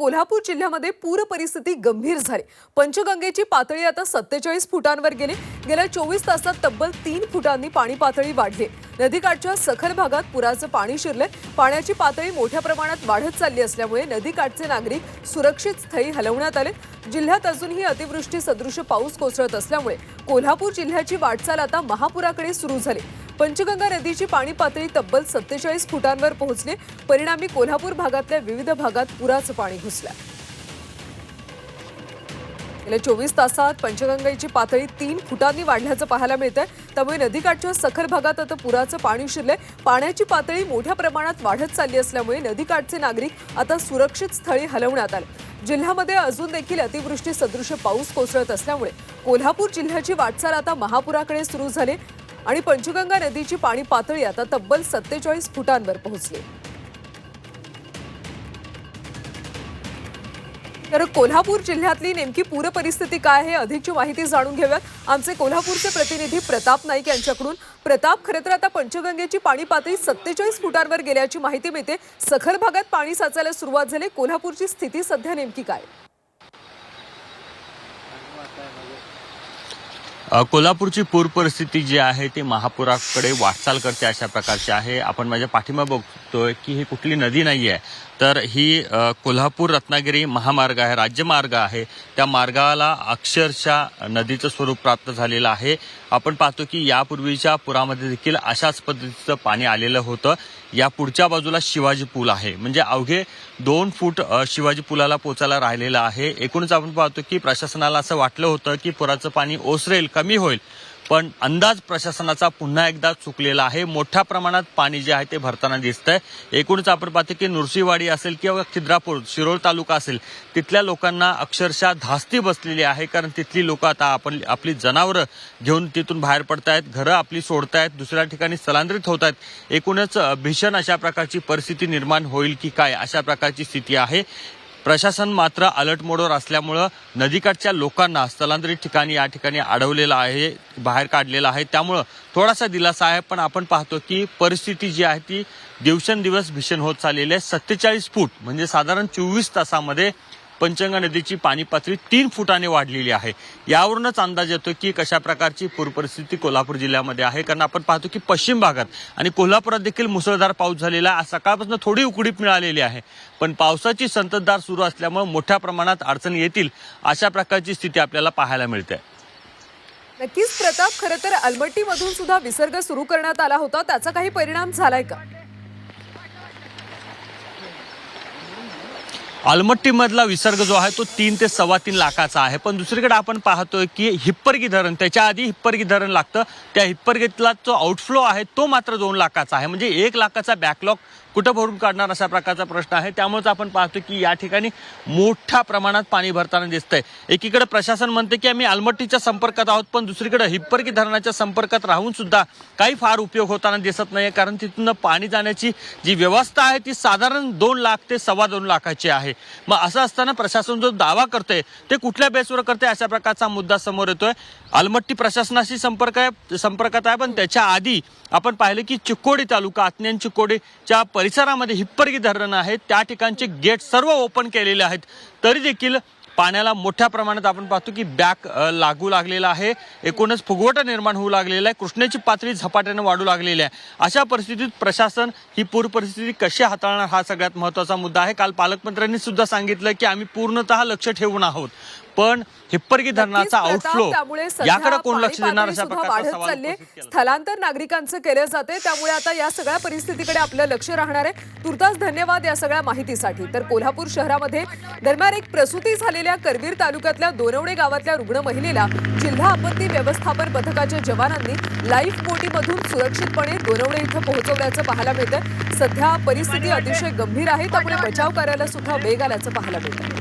कोल्हापूर जिल्ह्यामध्ये पूर परिस्थिती गंभीर झाली. पंचगंगेची पातळी आता सत्तेचाळीस फुटांवर गेली. गेल्या चोवीस तासात तब्बल तीन फुटांनी पाणी पातळी वाढली. नदीकाठच्या सखल भागात पुराचं पाणी शिरले पाण्याची पातळी मोठ्या प्रमाणात वाढत चालली असल्यामुळे नदीकाठचे नागरिक सुरक्षित स्थळी हलवण्यात आले. जिल्ह्यात अजूनही अतिवृष्टी सदृश पाऊस कोसळत असल्यामुळे कोल्हापूर जिल्ह्याची वाटचाल आता महापुराकडे सुरू झाली. पंचगंगा नदीची पाणी पातळी तब्बल सत्तेचाळीस फुटांवर पोहोचली. परिणामी कोल्हापूर भागातल्या विविध भागात पुराचं पाणी घुसलं. गेल्या चोवीस तासात पंचगंगेची पातळी तीन फुटांनी वाढल्याचं पाहायला मिळतंय. त्यामुळे नदीकाठच्या सखल भागात आता पुराचं पाणी शिरलंय. पाण्याची पातळी मोठ्या प्रमाणात वाढत चालली असल्यामुळे नदीकाठचे नागरिक आता सुरक्षित स्थळी हलवण्यात आले. जिल्ह्यामध्ये अजून देखील अतिवृष्टी सदृश पाऊस कोसळत असल्यामुळे कोल्हापूर जिल्ह्याची वाटचाल आता महापुराकडे सुरू झाली. आणि पंचगंगा नदीची पाणी पातळी आता तब्बल सत्तेचाळीस फुटांवर पोहोचली. तर कोल्हापूर जिल्ह्यातली नेमकी पूर परिस्थिती काय आहे अधिकची माहिती जाणून घेऊयात. आमचे कोल्हापूरचे प्रतिनिधी प्रताप नाईक यांच्याकडून. प्रताप खरं तर आता पंचगंगेची पाणी पातळी सत्तेचाळीस फुटांवर गेल्याची माहिती मिळते. सखल भागात पाणी साचायला सुरुवात झाली. कोल्हापूरची स्थिती सध्या नेमकी काय? कोल्हापूरची पूर परिस्थिती जी आहे ती महापुराकडे वाटचाल करते अशा प्रकारची आहे. आपण माझ्या पाठिंबा बघ बघतोय की ही कुठली नदी नाही आहे तर ही कोल्हापूर रत्नागिरी महामार्ग आहे राज्यमार्ग आहे. त्या मार्गाला अक्षरशः नदीचं स्वरूप प्राप्त झालेलं आहे. आपण पाहतो की यापूर्वीच्या पुरामध्ये देखील अशाच पद्धतीचं पाणी आलेलं होतं. या पुढच्या बाजूला शिवाजी पूल आहे. म्हणजे अवघे दोन फूट शिवाजी पुलाला पोचायला राहिलेलं आहे. एकूणच आपण पाहतो की प्रशासनाला असं वाटलं होतं की पुराचं पाणी ओसरेल कमी होईल. पण अंदाज प्रशासनाचा पुन्हा एकदा चुकलेला आहे. मोठ्या प्रमाणात पाणी जे आहे ते भरताना दिसतंय. एकूणच आपण पाहतो की नृसिंहवाडी असेल किंवा खिद्रापूर शिरोळ तालुका असेल तिथल्या लोकांना अक्षरशः धास्ती बसलेली आहे. कारण तिथली लोक आता आपण आपली जनावरं घेऊन तिथून बाहेर पडतायत घरं आपली सोडतायत दुसऱ्या ठिकाणी स्थलांतरित होत आहेत एकूणच भीषण अशा प्रकारची परिस्थिती निर्माण होईल की काय अशा प्रकारची स्थिती आहे. प्रशासन मात्र अलर्ट मोडवर असल्यामुळं नदीकाठच्या लोकांना स्थलांतरित ठिकाणी या ठिकाणी अडवलेलं आहे बाहेर काढलेलं आहे. त्यामुळं थोडासा दिलासा आहे पण आपण पाहतो की परिस्थिती जी आहे ती दिवसेंदिवस भीषण होत चाललेली आहे. सत्तेचाळीस फूट म्हणजे साधारण चोवीस तासामध्ये पंचगंगा नदीची पाणी पातळी तीन फुटाने वाढलेली आहे. यावरूनच अंदाज येतो की कशा प्रकारची पूर परिस्थिती कोल्हापूर जिल्ह्यामध्ये आहे. कारण आपण पाहतो की पश्चिम भागात आणि कोल्हापुरात देखील मुसळधार पाऊस झालेला आहे. सकाळपासून थोडी उकडीप मिळालेली आहे. पण पावसाची संततधार सुरू असल्यामुळे मोठ्या प्रमाणात अडचण येतील अशा प्रकारची स्थिती आपल्याला पाहायला मिळते. नक्कीच प्रताप. खरं तर अलमट्टीमधून सुद्धा विसर्ग सुरू करण्यात आला होता. त्याचा काही परिणाम झालाय का? आलमट्टीमधला विसर्ग जो आहे तो तीन ते सव्वा तीन लाखाचा आहे. पण दुसरीकडे आपण पाहतोय की हिप्परगी धरण त्याच्या आधी हिप्परगी धरण लागतं. त्या हिप्परगीतला जो आउटफ्लो आहे तो मात्र दोन लाखाचा आहे. म्हणजे एक लाखाचा बॅकलॉग कुठं भरून काढणार अशा प्रकारचा प्रश्न आहे. त्यामुळेच आपण पाहतो की या ठिकाणी मोठ्या प्रमाणात पाणी भरताना दिसतंय. एकीकडे प्रशासन म्हणते की आम्ही आलमट्टीच्या संपर्कात आहोत पण दुसरीकडे हिप्परकी धरणाच्या संपर्कात राहून सुद्धा काही फार उपयोग होताना दिसत नाही कारण तिथून पाणी जाण्याची जी व्यवस्था आहे ती साधारण दोन लाख ते सव्वा दोन लाखाची आहे. मग असं असताना प्रशासन जो दावा करतोय ते कुठल्या बेसवर करते अशा प्रकारचा मुद्दा समोर येतोय. आलमट्टी प्रशासनाशी संपर्क आहे संपर्कात आहे पण त्याच्या आधी आपण पाहिलं की चिक्कोडी तालुका आत्न्यान चिक्कोडीच्या परिसरामध्ये हिप्परगी धरण आहे त्या ठिकाणचे गेट सर्व ओपन केलेले आहेत. तरी देखील पाण्याला मोठ्या प्रमाणात आपण पाहतो की बॅक लागू लागलेला आहे. एकूणच फुगवटा निर्माण होऊ लागलेला आहे. कृष्णेची पातळी झपाट्याने वाढू लागलेली आहे. अशा परिस्थितीत प्रशासन ही पूर परिस्थिती कशी हाताळणार हा सगळ्यात महत्त्वाचा मुद्दा आहे. काल पालकमंत्र्यांनी सुद्धा सांगितलं की आम्ही पूर्णतः लक्ष ठेवून आहोत. पण हिप्परगी धरणाचा आउटफ्लो याकडे कोण लक्ष देणार अशा प्रकारचा वाढत सवाल चालली उपस्थित केला. स्थलांतर नागरिकांचं केलं जाते त्यामुळे आता या सगळ्या परिस्थितीकडे आपलं लक्ष राहणार आहे. तुर्तास धन्यवाद या सगळ्या माहितीसाठी. तर कोल्हापूर शहरामध्ये दरम्यान एक प्रसूती झालेल्या करवीर तालुक्यातल्या दोनवणे गावातल्या रुग्ण महिलेला जिल्हा आपत्ती व्यवस्थापन पथकाच्या जवानांनी लाईफ बोटीमधून सुरक्षितपणे दोनवणे इथं पोहोचवल्याचं पाहायला मिळतं सध्या परिस्थिती अतिशय गंभीर आहे त्यामुळे बचाव कार्याला सुद्धा वेग आल्याचं पाहायला मिळतं